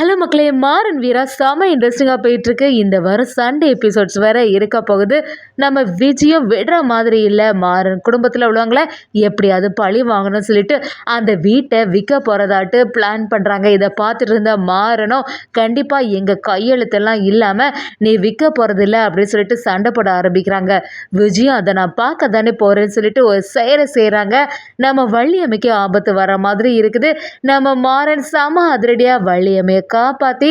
Hello மக்களே மாறன் வீரா செம இன்ட்ரெஸ்டிங்காக போயிட்டுருக்கு. இந்த வாரம் சண்டே எபிசோட்ஸ் வேற இருக்க போகுது. நம்ம விஜயம் விடுற மாதிரி இல்லை. மாறன் குடும்பத்தில் உள்ளவங்கள எப்படியாவது பழி வாங்கணும்னு சொல்லிட்டு அந்த வீட்டை விற்க போகிறதாட்டு பிளான் பண்ணுறாங்க இதை பார்த்துட்டு இருந்த மாறனும் கண்டிப்பாக எங்கள் கையெழுத்தெல்லாம் இல்லாமல் நீ விற்க போகிறதில்ல அப்படின்னு சொல்லிட்டு சண்டை போட ஆரம்பிக்கிறாங்க. விஜயம் அதை நான் பார்க்க தானே போகிறேன்னு சொல்லிட்டு ஒரு செயலை செய்கிறாங்க நம்ம வள்ளியம்மைக்கு ஆபத்து வர மாதிரி இருக்குது. நம்ம மாறன் செம அதிரடியாக வள்ளியம்மையை காப்பாற்றி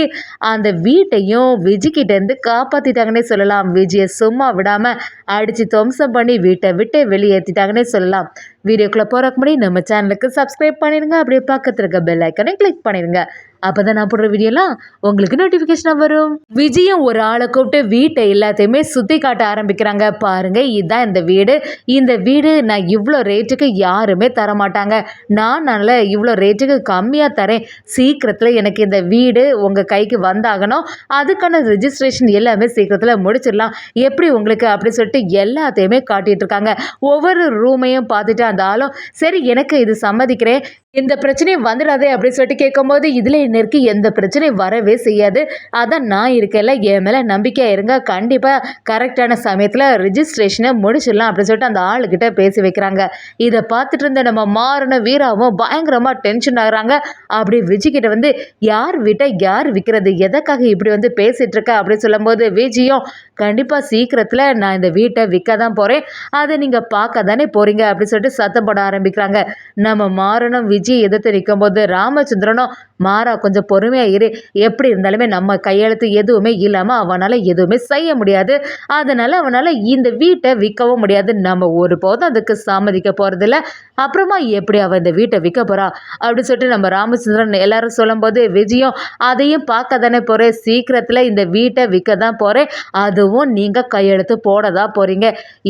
அந்த வீட்டையும் விஜிக்கிட்டேருந்து காப்பாற்றிட்டாங்கன்னே சொல்லலாம். விஜயை சும்மா விடாமல் அடித்து துவம்சம் பண்ணி வீட்டை விட்டு வெளியேற்றிட்டாங்கன்னே சொல்லலாம். வீடியோக்குள்ளே போகிறக்கு முன்னாடி நம்ம சேனலுக்கு சப்ஸ்கிரைப் பண்ணிடுங்க. அப்படியே பக்கத்தில் இருக்க பெல் ஐக்கனை கிளிக் பண்ணிடுங்க. அப்போ தான் நான் போடுற வீடியோலாம் உங்களுக்கு நோட்டிஃபிகேஷனாக வரும். விஜயம் ஒரு ஆளை கூப்பிட்டு வீட்டை எல்லாத்தையுமே சுற்றி காட்ட ஆரம்பிக்கிறாங்க. பாருங்கள் இதுதான் இந்த வீடு. இந்த வீடு நான் இவ்வளோ ரேட்டுக்கு யாருமே தர மாட்டாங்க நான் நல்ல இவ்வளோ ரேட்டுக்கு கம்மியாக தரேன். சீக்கிரத்தில் எனக்கு இந்த வீடு உங்கள் கைக்கு வந்தாகணும். அதுக்கான ரிஜிஸ்ட்ரேஷன் எல்லாமே சீக்கிரத்தில் முடிச்சிடலாம். எப்படி உங்களுக்கு அப்படி சொல்லிட்டு எல்லாத்தையுமே காட்டிட்டு இருக்காங்க. ஒவ்வொரு ரூமையும் பார்த்துட்டு அந்த ஆளும் சரி எனக்கு இது சம்மதிக்கிறேன். இந்த பிரச்சனையும் வந்துடாதே அப்படின்னு சொல்லிட்டு கேட்கும்போது இதில் என்ன எந்த பிரச்சனையும் வரவே செய்யாது. அதான் நான் இருக்கல என் மேலே நம்பிக்கையாக இருங்க. கண்டிப்பாக கரெக்டான சமயத்தில் ரிஜிஸ்ட்ரேஷனை முடிச்சிடலாம் அப்படின்னு சொல்லிட்டு அந்த ஆளுக்கிட்ட பேசி வைக்கிறாங்க. இதை பார்த்துட்டு இருந்த நம்ம மாறின வீராவும் பயங்கரமாக டென்ஷன் ஆகுறாங்க. அப்படி விஜய்கிட்ட வந்து யார் வீட்டை யார் விற்கிறது எதற்காக இப்படி வந்து பேசிகிட்டு இருக்க? அப்படின்னு சொல்லும்போது விஜயும் கண்டிப்பாக சீக்கிரத்தில் நான் இந்த வீட்டை விற்க தான் போகிறேன் அதை நீங்கள் பார்க்க தானே போகிறீங்க அப்படின்னு சொல்லிட்டு சத்தம் போட ஆரம்பிக்கிறாங்க. நம்ம மாறணும் விஜய் எதிர்த்து நிற்கும்போது ராமச்சந்திரனும் மாறா கொஞ்சம் பொறுமையாக இரு. எப்படி இருந்தாலுமே நம்ம கையெழுத்து எதுவுமே இல்லாமல் அவனால் எதுவுமே செய்ய முடியாது. அதனால் அவனால் இந்த வீட்டை விற்கவும் முடியாது. நம்ம ஒரு போதும் அதுக்கு சம்மதிக்க போகிறதில்ல அப்புறமா எப்படி அவள் இந்த வீட்டை விற்க போகிறா அப்படின்னு சொல்லிட்டு நம்ம ராமச்சந்திரன் எல்லாரும் சொல்லும்போது விஜயம் அதையும் பார்க்க தானே போகிறேன் சீக்கிரத்தில் இந்த வீட்டை விற்க தான் போகிறேன் அதுவும் நீங்கள் கையெழுத்து போட தான் போகிறீங்க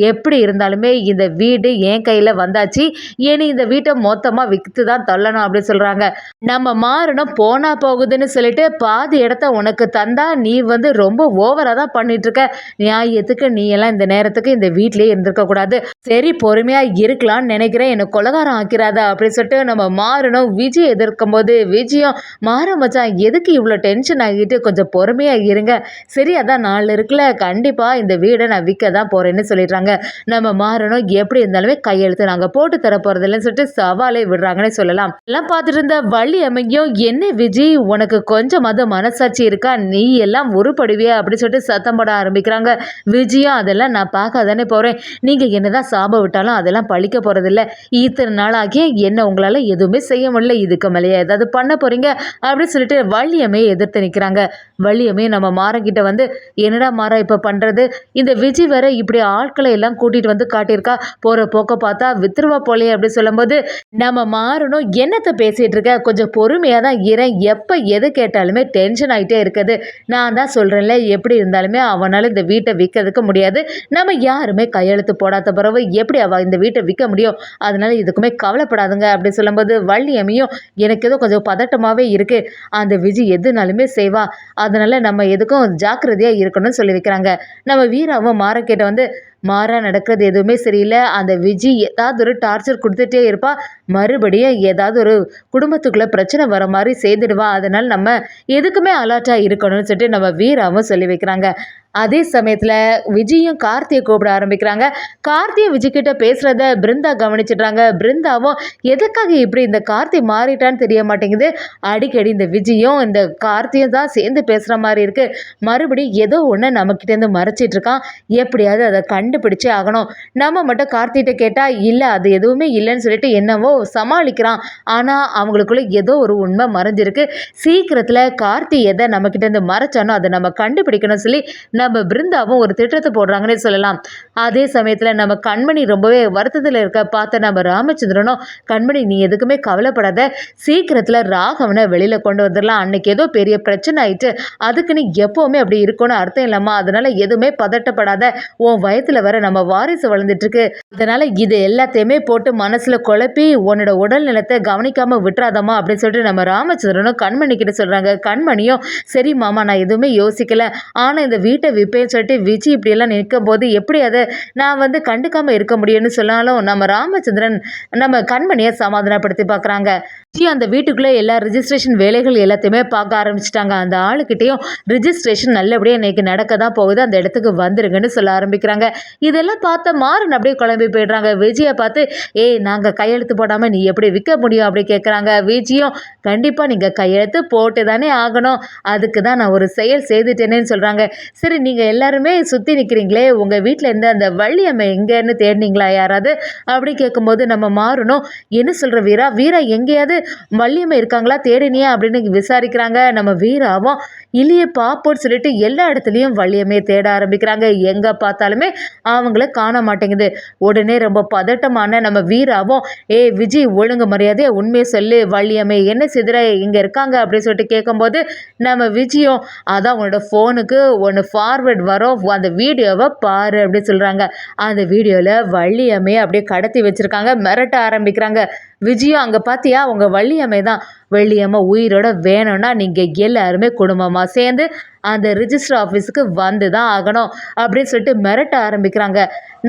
எப்படி இருந்தாலுமே இந்த வீடு என் கையில் வந்தாச்சு. இனி இந்த வீட்டை மொத்தமாக விற்று தான் தள்ளணும் அப்படின்னு சொல்கிறாங்க நம்ம மாறணும் போனால் போகுதுன்னு சொல்லிட்டு பாதி இடத்த உனக்கு தந்தா நீ வந்து ரொம்ப ஓவராக தான் பண்ணிகிட்ருக்க நியாயத்துக்கு நீ எல்லாம் இந்த நேரத்துக்கு இந்த வீட்லேயே இருந்திருக்க கூடாது. சரி பொறுமையாக இருக்கலாம்னு நினைக்கிறேன். என்னை கொலகாரம் ஆக்கிறாதா அப்படின்னு சொல்லிட்டு நம்ம மாறணும். விஜய் எதிர்க்கும் போது விஜயம் மாற மச்சான் எதுக்கு இவ்வளோ டென்ஷன் ஆகிட்டு கொஞ்சம் பொறுமையாக இருங்க. சரி அதான் நாலு இருக்குல்ல. கண்டிப்பாக இந்த வீடை நான் விற்க தான் போகிறேன்னு சொல்லிடுறாங்க. நம்ம மாறணும். எப்படி இருந்தாலுமே கையெழுத்து நாங்கள் போட்டு தர போகிறதில்லன்னு சொல்லிட்டு சவாலே விடுறாங்கன்னே சொல்லலாம். எல்லாம் பார்த்துட்டு இருந்த வள்ளி அமையும். என்ன விஜி உனக்கு கொஞ்சமாவது மனசாட்சி இருக்கா? நீ எல்லாம் உருப்படுவியா அப்படின்னு சொல்லிட்டு சத்தம் போட ஆரம்பிக்கிறாங்க. விஜயம் அதெல்லாம் நான் பார்க்க தானே போகிறேன் நீங்கள் என்னதான் சாப விட்டாலும் அதெல்லாம் பழிக்க போகிறதில்ல இத்தனை நாளாகி என்ன உங்களால் எதுவுமே செய்ய முடியல. இதுக்கு மேலேயே ஏதாவது பண்ண போகிறீங்க அப்படின்னு சொல்லிட்டு வள்ளியமே எதிர்த்து நிற்கிறாங்க வள்ளியமே நம்ம மாறக்கிட்ட வந்து என்னடா மாற இப்போ பண்ணுறது இந்த விஜய் வேற இப்படி ஆட்களை எல்லாம் கூட்டிகிட்டு வந்து காட்டியிருக்கா. போகிற போக்க பார்த்தா வித்துருவா போலே அப்படின்னு சொல்லும்போது நம்ம மாறணும் என்னத்தை பேசிகிட்டு இருக்க? கொஞ்சம் பொறுமையாக தான் இறேன். எப்போ எது கேட்டாலுமே டென்ஷன் ஆகிட்டே இருக்குது. நான் தான் சொல்கிறேன்ல எப்படி இருந்தாலுமே அவனால் இந்த வீட்டை விற்கிறதுக்கு முடியாது. நம்ம யாருமே கையெழுத்து போடாத பிறகு எப்படி அவள் இந்த வீட்டை விற்க முடியும்? அதனால இதுக்குமே கவலைப்படாதுங்க அப்படி சொல்லும்போது வள்ளியம்மையும் எனக்கு ஏதோ கொஞ்சம் பதட்டமாகவே இருக்குது அந்த விஜய் எதுனாலுமே செய்வா. அதனால் நம்ம எதுக்கும் ஜாக்கிரதையாக இருக்கணும்னு சொல்லி வைக்கிறாங்க. நம்ம வீராவும் மாரக்கேட்டை வந்து மாறாக நடக்கிறது எதுவுமே சரியில்லை. அந்த விஜி ஏதாவது ஒரு டார்ச்சர் கொடுத்துட்டே இருப்பா. மறுபடியும் ஏதாவது ஒரு குடும்பத்துக்குள்ளே பிரச்சனை வர மாதிரி செய்துடுவா அதனால் நம்ம எதுக்குமே அலர்ட்டாக இருக்கணும்னு சொல்லிட்டு நம்ம வீராவும் சொல்லி வைக்கிறாங்க. அதே சமயத்தில் விஜயும் கார்த்தியை கூப்பிட ஆரம்பிக்கிறாங்க. கார்த்தியை விஜய்கிட்ட பேசுகிறத பிருந்தா கவனிச்சிடுறாங்க. பிருந்தாவும் எதுக்காக இப்படி இந்த கார்த்தி மாறிட்டான்னு தெரிய மாட்டேங்குது. அடிக்கடி இந்த விஜயும் இந்த கார்த்தியும் தான் சேர்ந்து பேசுகிற மாதிரி இருக்குது மறுபடியும் ஏதோ ஒன்று நம்மக்கிட்டேருந்து மறைச்சிட்ருக்கான் எப்படியாவது அதை கண்டுபிடிச்சே ஆகணும். நம்ம மட்டும் கார்த்திகிட்ட கேட்டால் இல்லை அது எதுவுமே இல்லைன்னு சொல்லிட்டு என்னவோ சமாளிக்கிறான். ஆனால் அவங்களுக்குள்ள ஏதோ ஒரு உண்மை மறைஞ்சிருக்கு. சீக்கிரத்தில் கார்த்தி எதை நம்மக்கிட்டேருந்து மறைச்சானோ அதை நம்ம கண்டுபிடிக்கணும் சொல்லி நம்ம பிருந்தாவும் ஒரு திட்டத்தை போடுறாங்கன்னே சொல்லலாம். அதே சமயத்தில் நம்ம கண்மணி ரொம்பவே வருத்தத்தில் இருக்க பார்த்த நம்ம ராமச்சந்திரனும் கண்மணி நீ எதுக்குமே கவலைப்படாத. சீக்கிரத்தில் ராகவனை வெளியில் கொண்டு வந்துடலாம். அன்னைக்கு ஏதோ பெரிய பிரச்சனை ஆயிட்டு அதுக்கு நீ எப்போவுமே அப்படி இருக்கணும்னு அர்த்தம் இல்லைம்மா. அதனால எதுவுமே பதட்டப்படாத. உன் வயத்தில் வர நம்ம வாரிசு வளர்ந்துட்டுருக்கு. அதனால இது எல்லாத்தையுமே போட்டு மனசில் குழப்பி உன்னோட உடல் நலத்தை கவனிக்காமல் விட்டுறாதம்மா. அப்படின்னு சொல்லிட்டு நம்ம ராமச்சந்திரனும் கண்மணி கிட்ட சொல்கிறாங்க கண்மணியும் சரி மாமா நான் எதுவுமே யோசிக்கல. ஆனால் இந்த வீட்டை விற்பேன்னு சொல்லிட்டு விஜய் இப்படியெல்லாம் நிற்கும் போது எப்படி அதை நான் வந்து கண்டுக்காமல் இருக்க முடியும்னு சொன்னாலும் நம்ம ராமச்சந்திரன் நம்ம கண்மணியை சமாதானப்படுத்தி பார்க்குறாங்க. ஜி அந்த வீட்டுக்குள்ளே எல்லா ரிஜிஸ்ட்ரேஷன் வேலைகள் எல்லாத்தையுமே பார்க்க ஆரம்பிச்சிட்டாங்க. அந்த ஆளுக்கிட்டேயும் ரிஜிஸ்ட்ரேஷன் நல்லபடியாக இன்னைக்கு நடக்க தான் போகுது. அந்த இடத்துக்கு வந்துருங்கன்னு சொல்ல ஆரம்பிக்கிறாங்க. இதெல்லாம் பார்த்த மாறன் அப்படியே குழம்பி போயிடுறாங்க. விஜயை பார்த்து ஏய் நாங்கள் கையெழுத்து போடாமல் நீ எப்படி விற்க முடியும்? அப்படி கேட்குறாங்க விஜயும் கண்டிப்பாக நீங்கள் கையெழுத்து போட்டு தானே ஆகணும். அதுக்கு தான் நான் ஒரு செயல் செய்துட்டேனேன்னு சொல்கிறாங்க சரி நீங்கள் எல்லாருமே சுற்றி நிற்கிறீங்களே உங்கள் வீட்டில் இருந்து அந்த வள்ளி அம்மை எங்கேன்னு தேடினீங்களா யாராவது? அப்படி கேட்கும்போது நம்ம மாறணும் என்ன சொல்கிற வீரா? வீரா எங்கேயாவது வள்ளியம்மை இருக்காங்களா? தேடினியா? அப்படின்னு விசாரிக்கிறாங்க. நம்ம வீராவும் இல்லையே பாப்போன்னு சொல்லிட்டு எல்லா இடத்துலையும் வள்ளியம்மையை தேட ஆரம்பிக்கிறாங்க. எங்கே பார்த்தாலுமே அவங்கள காண மாட்டேங்குது. உடனே ரொம்ப பதட்டமான நம்ம வீராவும் ஏ விஜய் ஒழுங்கு மரியாதையை உண்மையை சொல்லு. வள்ளியம்மை என்ன சிதற இங்கே இருக்காங்க? அப்படின்னு சொல்லிட்டு கேட்கும்போது நம்ம விஜயும் அதான் உன்னோட ஃபோனுக்கு ஒன்று ஃபார்வேர்ட் வரும். அந்த வீடியோவை பாரு. அப்படின்னு சொல்கிறாங்க அந்த வீடியோவில் வள்ளியம்மையை அப்படியே கடத்தி வச்சுருக்காங்க. மிரட்ட ஆரம்பிக்கிறாங்க. விஜயா அங்கே பார்த்தியா உங்கள் வள்ளியம்மை தான் வெள்ளியம்மா உயிரோட வேணும்னா நீங்கள் எல்லாருமே குடும்பமாக சேர்ந்து அந்த ரிஜிஸ்டர் ஆஃபீஸுக்கு வந்து தான் ஆகணும் அப்படின்னு சொல்லிட்டு மிரட்ட ஆரம்பிக்கிறாங்க.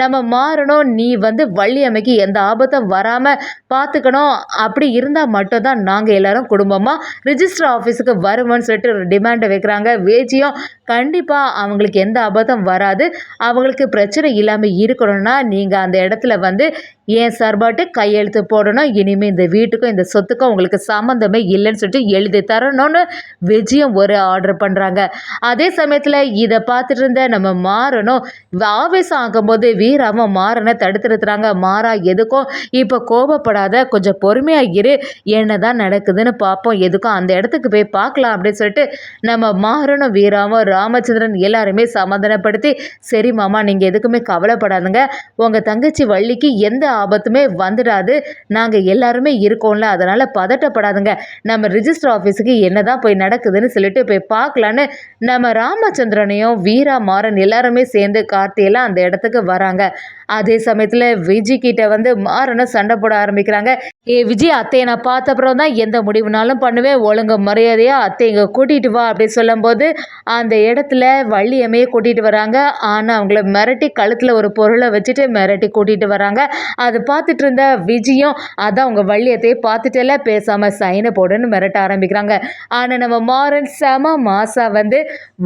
நம்ம மாறணும் நீ வந்து வள்ளியம்மைக்கு எந்த ஆபத்தும் வராமல் பார்த்துக்கணும் அப்படி இருந்தால் மட்டும்தான் நாங்கள் எல்லாரும் குடும்பமாக ரிஜிஸ்டர் ஆஃபீஸுக்கு வருவோம்னு சொல்லிட்டு ஒரு டிமாண்டை வைக்கிறாங்க. வேஜியும் கண்டிப்பாக அவங்களுக்கு எந்த ஆபத்தும் வராது. அவங்களுக்கு பிரச்சனை இல்லாமல் இருக்கணும்னா நீங்கள் அந்த இடத்துல வந்து ஏன் சார்பாட்டு கையெழுத்து போடணும். இனிமேல் இந்த வீட்டுக்கும் இந்த சொத்துக்கும் உங்களுக்கு சம்மந்தம் இல்லைன்னு சொல்லிட்டு எழுதி தரணும்னு விஜயம் ஒரு ஆர்டர் பண்ணுறாங்க அதே சமயத்தில் இதை பார்த்துட்டு இருந்த நம்ம மாறணும் ஆவேசம் ஆகும்போது வீராவும் மாறனை தடுத்து நிறுத்துறாங்க மாறா எதுக்கும்? இப்போ கோபப்படாத கொஞ்சம் பொறுமையாக இரு. என்ன தான் நடக்குதுன்னு பார்ப்போம். எதுக்கும்? அந்த இடத்துக்கு போய் பார்க்கலாம் அப்படின்னு சொல்லிட்டு நம்ம மாறணும் வீராவும் ராமச்சந்திரன் எல்லாருமே சமாதானப்படுத்தி சரி மாமா நீங்கள் எதுக்குமே கவலைப்படாதுங்க. உங்கள் தங்கச்சி வள்ளிக்கு எந்த ஆபத்துமே வந்துடாது. நாங்கள் எல்லாருமே இருக்கோம்ல. அதனால் பதட்டப்படாதுங்க. நம்ம ரிஜிஸ்டர் ஆஃபீஸுக்கு என்ன தான் போய் நடக்குதுன்னு சொல்லிட்டு போய் பார்க்கலான்னு நம்ம ராமச்சந்திரனையும் வீரா மாறன் எல்லாருமே சேர்ந்து கார்த்தியெல்லாம் அந்த இடத்துக்கு வராங்க. அதே சமயத்தில் விஜய் கிட்ட வந்து மாறனும் சண்டை போட ஆரம்பிக்கிறாங்க. ஏ விஜய் அத்தையை நான் பார்த்த அப்புறம் தான் எந்த முடிவுனாலும் பண்ணுவேன். ஒழுங்கு மரியாதையாக அத்தை இங்கே கூட்டிகிட்டு வா அப்படின்னு சொல்லும்போது அந்த இடத்துல வள்ளியம்மையை கூட்டிகிட்டு வராங்க. ஆனால் அவங்கள மிரட்டி கழுத்தில் ஒரு பொருளை வச்சுட்டு மிரட்டி கூட்டிகிட்டு வராங்க. அதை பார்த்துட்டு இருந்த விஜயும் அதான் அவங்க வள்ளியத்தையே பார்த்துட்டல பேசாமல் சைனை போடுன்னு மிரட்ட ஆரம்பிக்கிறாங்க. ஆனால் நம்ம மாறன் செம மாசா வந்து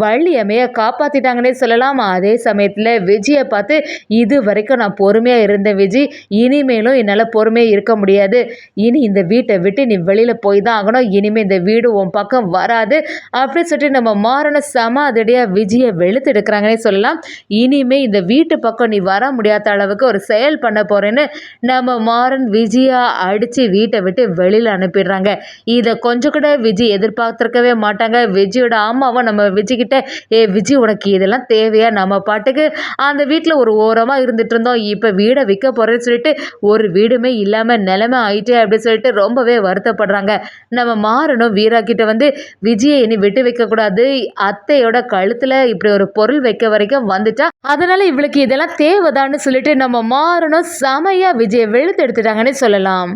வள்ளியம்மையை காப்பாற்றிட்டாங்கன்னே சொல்லலாம். அதே சமயத்தில் விஜயை பார்த்து இது வரைக்கும் நான் பொறுமையாக இருந்தேன் விஜய் இனிமேலும் என்னால் பொறுமையாக இருக்க முடியாது. இனி இந்த வீட்டை விட்டு நீ வெளியில் போய் தான் ஆகணும். இனிமேல் இந்த வீடு உன் பக்கம் வராது. அப்படின்னு சொல்லிட்டு நம்ம மாறன செம அதடியாக விஜயை வெளுத்து எடுக்கிறாங்கன்னே சொல்லலாம். இனிமே இந்த வீட்டு பக்கம் நீ வர முடியாத அளவுக்கு ஒரு செயல் பண்ண போகிறேன்னு நம்ம மாறன் விஜயா அடித்து வீட்டை விட்டு வெளியில் அனுப்பிடுறாங்க. இதை கொஞ்சம் கூட விஜய் எதிர்பார்த்துருக்கவே மாட்டாங்க. விஜயோட அம்மாவை நம்ம விஜய்கிட்ட ஏ விஜய் உனக்கு இதெல்லாம் தேவையா? நம்ம பாட்டுக்கு அந்த வீட்டில் ஒரு ஓரமாக இருந்துட்டு இருந்தோம் இப்போ வீடை விற்க போகிறேன்னு சொல்லிட்டு ஒரு வீடுமே இல்லாமல் நிலமை ஆயிட்டே அப்படின்னு சொல்லிட்டு ரொம்பவே வருத்தப்படுறாங்க. நம்ம மாறணும் வீரா கிட்ட வந்து விஜயை இனி விட்டு வைக்கக்கூடாது அத்தையோட கழுத்தில் இப்படி ஒரு பொருள் வைக்க வரைக்கும் வந்துட்டா. அதனால இவளுக்கு இதெல்லாம் தேவைதான்னு சொல்லிட்டு நம்ம மாறணும் செமையாக விஜயை வெளுத்து எடுத்துட்டாங்கன்னு சொல்லலாம்.